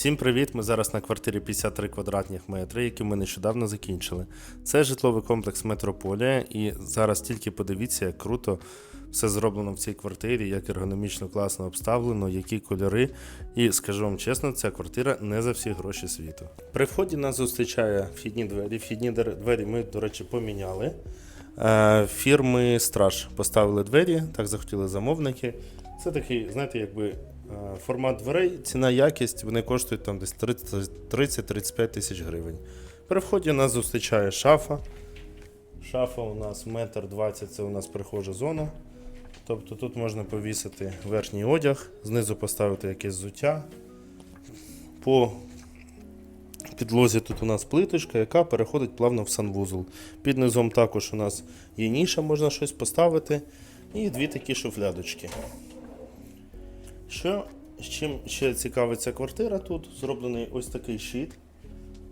Всім привіт! Ми зараз на квартирі 53 квадратних метри, які ми нещодавно закінчили. Це житловий комплекс Метрополія, і зараз тільки подивіться, як круто все зроблено в цій квартирі, як ергономічно класно обставлено, які кольори. І скажу вам чесно, ця квартира не за всі гроші світу. При вході нас зустрічає вхідні двері. Вхідні двері ми, до речі, поміняли. Е, Фірми Страж поставили двері, так захотіли замовники. Це такий, знаєте, якби формат дверей, ціна, якість, вони коштують там десь 30 30-35 тисяч гривень. При вході нас зустрічає шафа. Шафа у нас метр 20, це у нас прихожа зона. Тобто тут можна повісити верхній одяг, знизу поставити якесь взуття. По підлозі тут у нас плиточка, яка переходить плавно в санвузол. Під низом також у нас є ніша, можна щось поставити. І дві такі шуфлядочки. Що, з чим ще цікавить ця квартира тут? Зроблений ось такий щит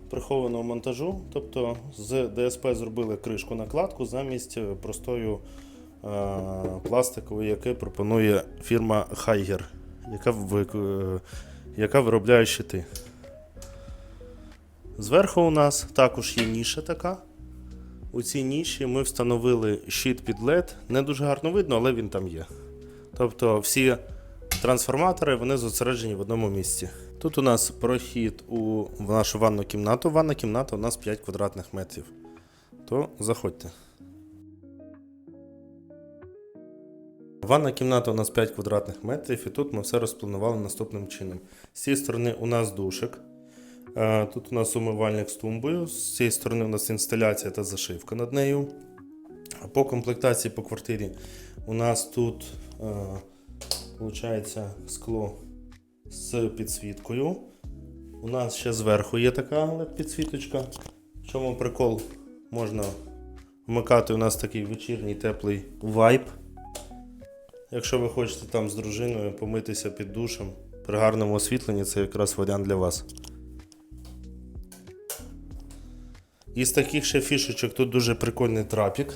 прихованого монтажу. Тобто з ДСП зробили кришку накладку замість е, простою е, пластикової, яке пропонує фірма Хайгер, яка, вик- е, яка виробляє щити. Зверху у нас також є ніша така. У цій ніші ми встановили щит під LED. Не дуже гарно видно, але він там є. Тобто всі трансформатори вони зосереджені в одному місці. Тут у нас прохід у в нашу ванну кімнату. Ванна кімната у нас 5 квадратних метрів. То заходьте. Ванна кімната у нас 5 квадратних метрів, і тут ми все розпланували наступним чином. З цієї сторони у нас душик. Е, Тут у нас умивальник з тумбою. З цієї сторони у нас інсталяція та зашивка над нею. По комплектації по квартирі у нас тут виходить скло з підсвіткою. У нас ще зверху є така підсвіточка. В чому прикол можна вмикати у нас такий вечірній теплий вайб. Якщо ви хочете там з дружиною помитися під душем при гарному освітленні, це якраз варіант для вас. Із таких ще фішечок тут дуже прикольний трапік.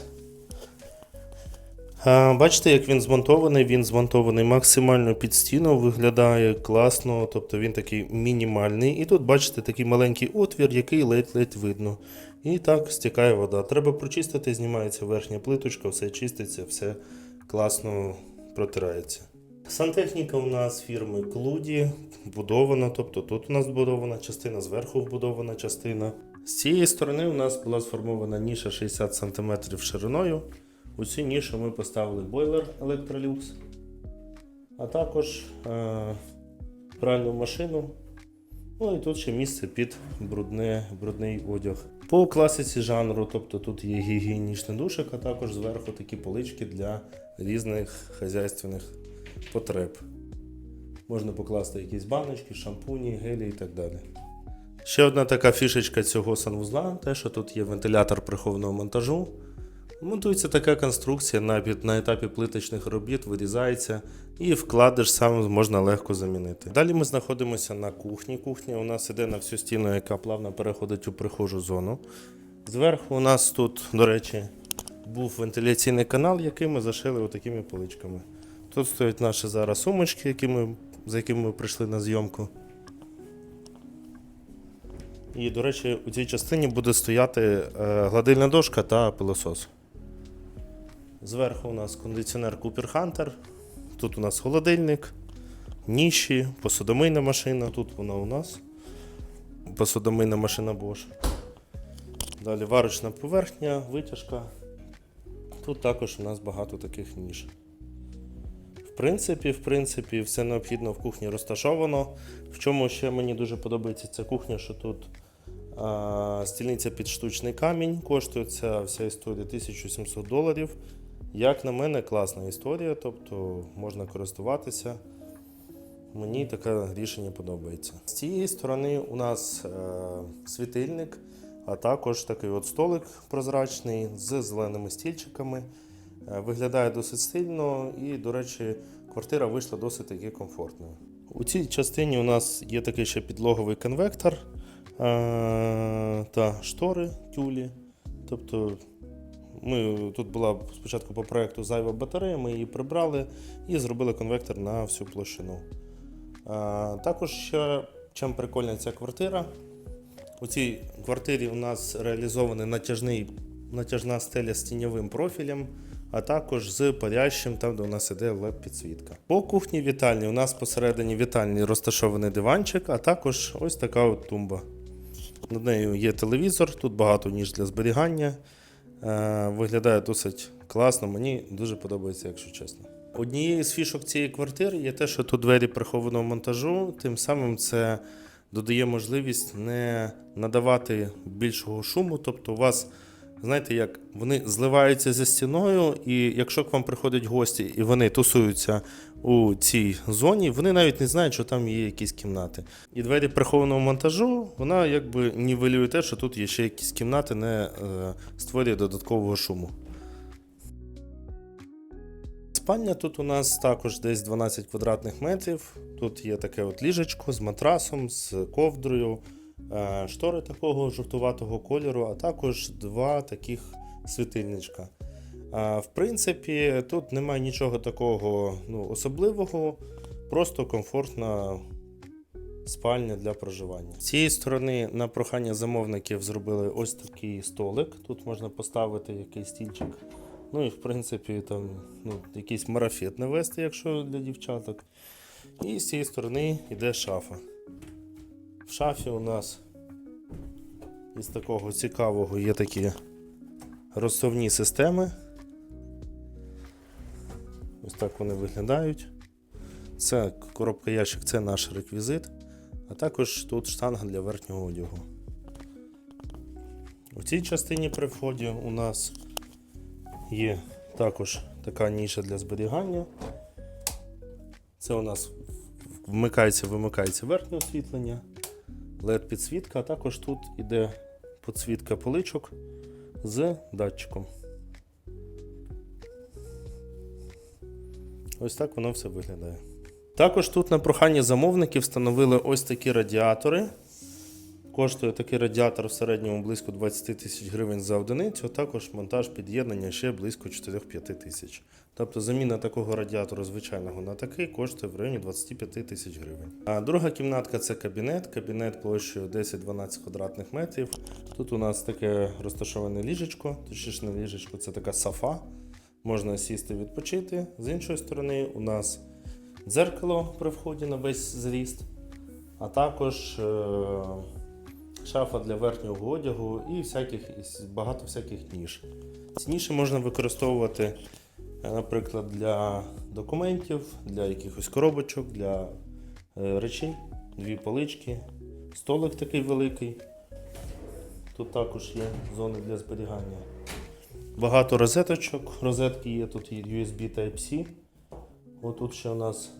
А, Бачите, як він змонтований? Він змонтований максимально під стіну, виглядає класно, тобто він такий мінімальний. І тут бачите такий маленький отвір, який ледь-ледь видно. І так стікає вода. Треба прочистити, знімається верхня плиточка, все чиститься, все класно протирається. Сантехніка у нас фірми Клуді вбудована, тобто тут у нас вбудована частина, зверху вбудована частина. З цієї сторони у нас була сформована ніша 60 см шириною. У цю нішу ми поставили бойлер Electrolux, а також е- пральну машину. Ну і тут ще місце під брудне, брудний одяг. По класиці жанру, тобто тут є гігієнічний душик, а також зверху такі полички для різних хазяйственних потреб. Можна покласти якісь баночки, шампуні, гелі і так далі. Ще одна така фішечка цього санвузла, те, що тут є вентилятор прихованого монтажу. Монтується така конструкція на, на етапі плиточних робіт, вирізається і вкладиш сам можна легко замінити. Далі ми знаходимося на кухні. Кухня у нас іде на всю стіну, яка плавно переходить у прихожу зону. Зверху у нас тут, до речі, був вентиляційний канал, який ми зашили отакими поличками. Тут стоять наші зараз сумочки, які ми, за якими ми прийшли на зйомку. І, до речі, у цій частині буде стояти е, гладильна дошка та пилосос. Зверху у нас кондиціонер Cooper Hunter. Тут у нас холодильник, ніші, посудомийна машина. Тут вона у нас. Посудомийна машина Bosch. Далі варочна поверхня, витяжка. Тут також у нас багато таких ніж. В принципі, в принципі, все необхідно в кухні розташовано. В чому ще мені дуже подобається ця кухня, що тут а, стільниця під штучний камінь. Коштує ця вся історія 1700 доларів. Як на мене, класна історія, тобто можна користуватися. Мені таке рішення подобається. З цієї сторони у нас е, світильник, а також такий от столик прозрачний з зеленими стільчиками. Е, Виглядає досить стильно і, до речі, квартира вийшла досить таки комфортною. У цій частині у нас є такий ще підлоговий конвектор е, та штори тюлі. Тобто ми, тут була спочатку по проекту зайва батарея, ми її прибрали і зробили конвектор на всю площину. А, також Чим прикольна ця квартира? У цій квартирі у нас реалізований натяжний, натяжна стеля з тіньовим профілем, а також з парящим, там де у нас іде led підсвітка. По кухні вітальні у нас посередині вітальні розташований диванчик, а також ось така от тумба. Над нею є телевізор, тут багато ніж для зберігання. Е, Виглядає досить класно, мені дуже подобається, якщо чесно. Однією з фішок цієї квартири є те, що тут двері прихованого монтажу, тим самим це додає можливість не надавати більшого шуму. Тобто, у вас, знаєте, як вони зливаються зі стіною, і якщо к вам приходять гості і вони тусуються у цій зоні, вони навіть не знають, що там є якісь кімнати. І двері прихованого монтажу, вона якби нівелює те, що тут є ще якісь кімнати, не е, створює додаткового шуму. Спальня тут у нас також десь 12 квадратних метрів. Тут є таке от ліжечко з матрасом, з ковдрою, штори такого жовтуватого кольору, а також два таких світильничка. В принципі, тут немає нічого такого ну, особливого, просто комфортна спальня для проживання. З цієї сторони, на прохання замовників, зробили ось такий столик. Тут можна поставити якийсь стільчик. Ну і в принципі там ну, якийсь марафет навести, якщо для дівчаток. І з цієї сторони йде шафа. В шафі у нас із такого цікавого є такі розсувні системи. Ось так вони виглядають. Це коробка ящик, це наш реквізит. А також тут штанга для верхнього одягу. У цій частині при вході у нас Є також така ніша для зберігання. Це у нас вмикається, вимикається верхнє освітлення, led підсвітка, а також тут іде підсвітка поличок з датчиком. Ось так воно все виглядає. Також тут на прохання замовників встановили ось такі радіатори. Коштує такий радіатор в середньому близько 20 тисяч гривень за одиницю, а також монтаж під'єднання ще близько 4-5 тисяч. Тобто заміна такого радіатору звичайного на такий коштує в районі 25 тисяч гривень. А друга кімнатка це кабінет. Кабінет площею 10-12 квадратних метрів. Тут у нас таке розташоване ліжечко, точніше не ліжечко, це така сафа. Можна сісти відпочити. З іншої сторони, у нас дзеркало при вході на весь зріст, а також. Е- шафа для верхнього одягу і всяких, багато всяких ніж. Ці ніші можна використовувати, е, наприклад, для документів, для якихось коробочок, для е, речей, дві полички, столик такий великий. Тут також є зони для зберігання. Багато розеточок. Розетки є, тут є USB Type-C. Отут ще у нас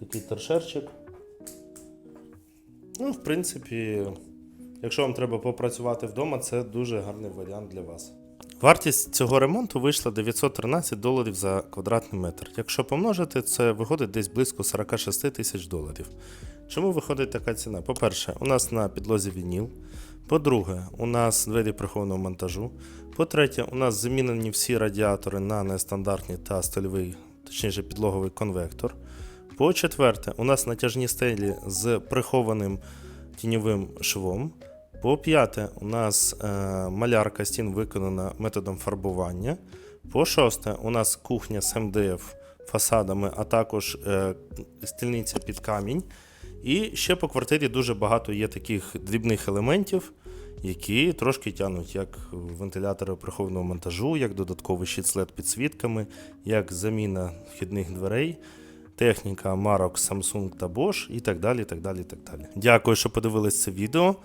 такий торшерчик. Ну, в принципі, якщо вам треба попрацювати вдома, це дуже гарний варіант для вас. Вартість цього ремонту вийшла 913 доларів за квадратний метр. Якщо помножити, це виходить десь близько 46 тисяч доларів. Чому виходить така ціна? По-перше, у нас на підлозі вініл. По-друге, у нас двері прихованого монтажу. По-третє, у нас замінені всі радіатори на нестандартний та стильовий, точніше підлоговий конвектор. По четверте, у нас натяжні стелі з прихованим тіньовим швом. По п'яте, у нас е, малярка стін виконана методом фарбування. По шосте, у нас кухня з МДФ фасадами, а також е, стільниця під камінь. І ще по квартирі дуже багато є таких дрібних елементів, які трошки тянуть як вентилятори прихованого монтажу, як додатковий щит LED підсвітками, як заміна вхідних дверей техніка марок Samsung та Bosch і так далі. так далі, так далі. Дякую, що подивились це відео.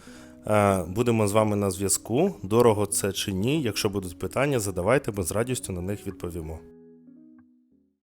Е, Будемо з вами на зв'язку. Дорого це чи ні. Якщо будуть питання, задавайте, ми з радістю на них відповімо.